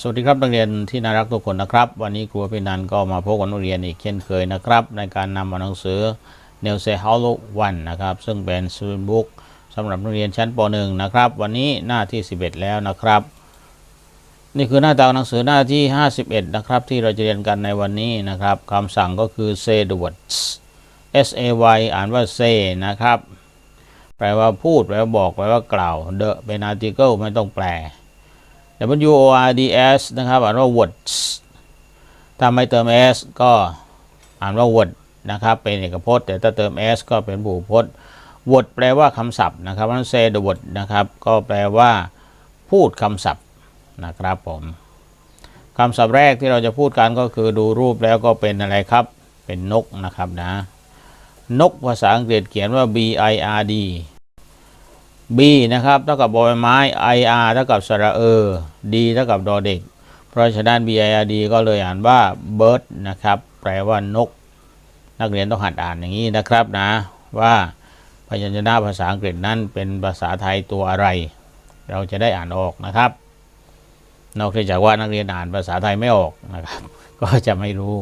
สวัสดีครับนักเรียนที่น่ารักทุกคนนะครับ วันนี้ครูพินันก็มาพบกับนักเรียนอีกเช่นเคยนะครับ ในการนำหนังสือ n e l s e h o l o One นะครับ ซึ่งเป็นซูนบุ๊กสำหรับนักเรียนชั้นป .1 นะครับ วันนี้หน้าที่ 11 แล้วนะครับ นี่คือหน้าตาหนังสือหน้าที่ 51 นะครับ ที่เราจะเรียนกันในวันนี้นะครับคำสั่งก็คือ say the words S A Y อ่านว่า say นะครับ แปลว่าพูดแปลว่าบอกแปลว่ากล่าว the เป็น article ไม่ต้องแปล W O R D S นะครับอ่านว่า words ถ้าไม่เติม s ก็อ่านว่า word นะครับเป็นเอกพจน์ แต่ถ้าเติม s ก็เป็นผูพจน์ word แปลว่าคำศัพท์นะครับเพราะฉะนั้น say the word นะครับก็แปลว่า พูดคำศัพท์นะครับผมคำศัพท์แรกที่เราจะพูดกันก็คือดูรูปแล้วก็เป็นอะไรครับ เป็นนกนะครับนะ นกภาษาอังกฤษเขียนว่า B I R D B นะครับเท่ากับบอใบไม้ I R เท่ากับสระเออ D เท่ากับดอเด็ก เพราะฉะนั้น B I R D ก็เลยอ่านว่า bird นะครับ แปลว่านก นักเรียนต้องหัดอ่านอย่างนี้นะครับนะ ว่าพยัญชนะภาษาอังกฤษนั้นเป็นภาษาไทยตัวอะไร เราจะได้อ่านออกนะครับ นอกจากว่านักเรียนอ่านภาษาไทยไม่ออกนะครับ ก็จะไม่รู้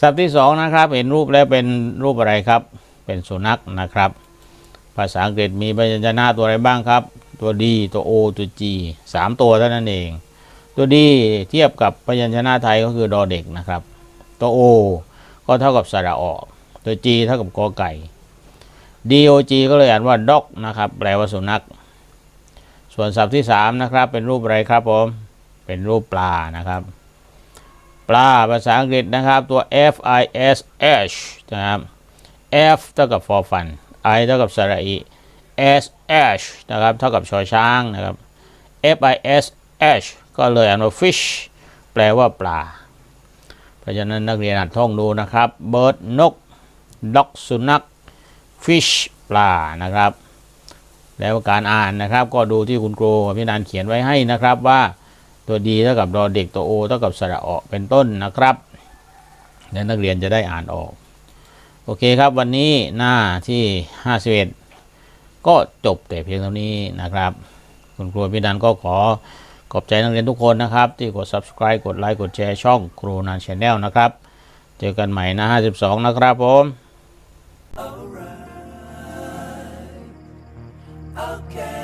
ศัพท์ที่สองนะครับ เห็นรูปแล้วเป็นรูปอะไรครับ เป็นสุนัขนะครับ ภาษาอังกฤษมีพยัญชนะตัวอะไรบ้างครับ ตัว D ตัว O ตัว G สามตัวเท่านั้นเอง ตัว D เทียบกับพยัญชนะไทยก็คือดอเด็กนะครับ ตัว O ก็เท่ากับสระออกตัว G เท่ากับกอไก่ DOG ก็เลยอ่านว่า dog นะครับแปลว่าสุนัข ส่วนศัพท์ที่สามนะครับ เป็นรูปอะไรครับผม เป็นรูปปลานะครับ ปลาภาษาอังกฤษนะครับ ตัว F I S H นะครับ F เท่ากับ for fun I เท่ากับสระอี S H นะครับเท่ากับชอช้างนะครับ F I S H ก็เลยอ่านว่า fish แปลว่าปลา เพราะฉะนั้นนักเรียนอ่านท่องดูนะครับ bird นก dog สุนัข fish ปลานะครับ แล้วการอ่านนะครับ ก็ดูที่คุณครูพี่นันเขียนไว้ให้นะครับว่าตัวดีเท่ากับดอเด็กตัวโอเท่ากับสระออเป็นต้นนะครับแล้วนักเรียนจะได้อ่านออก โอเคครับวันนี้หน้าที่ 51 ก็จบแต่เพียงเท่านี้นะครับ คุณครูพี่ดันก็ขอขอบใจนักเรียนทุกคนนะครับ ที่กด subscribe กดไลค์กดแชร์ช่องครูนันชาแนลนะครับ เจอกันใหม่หน้า 52 นะครับผม okay.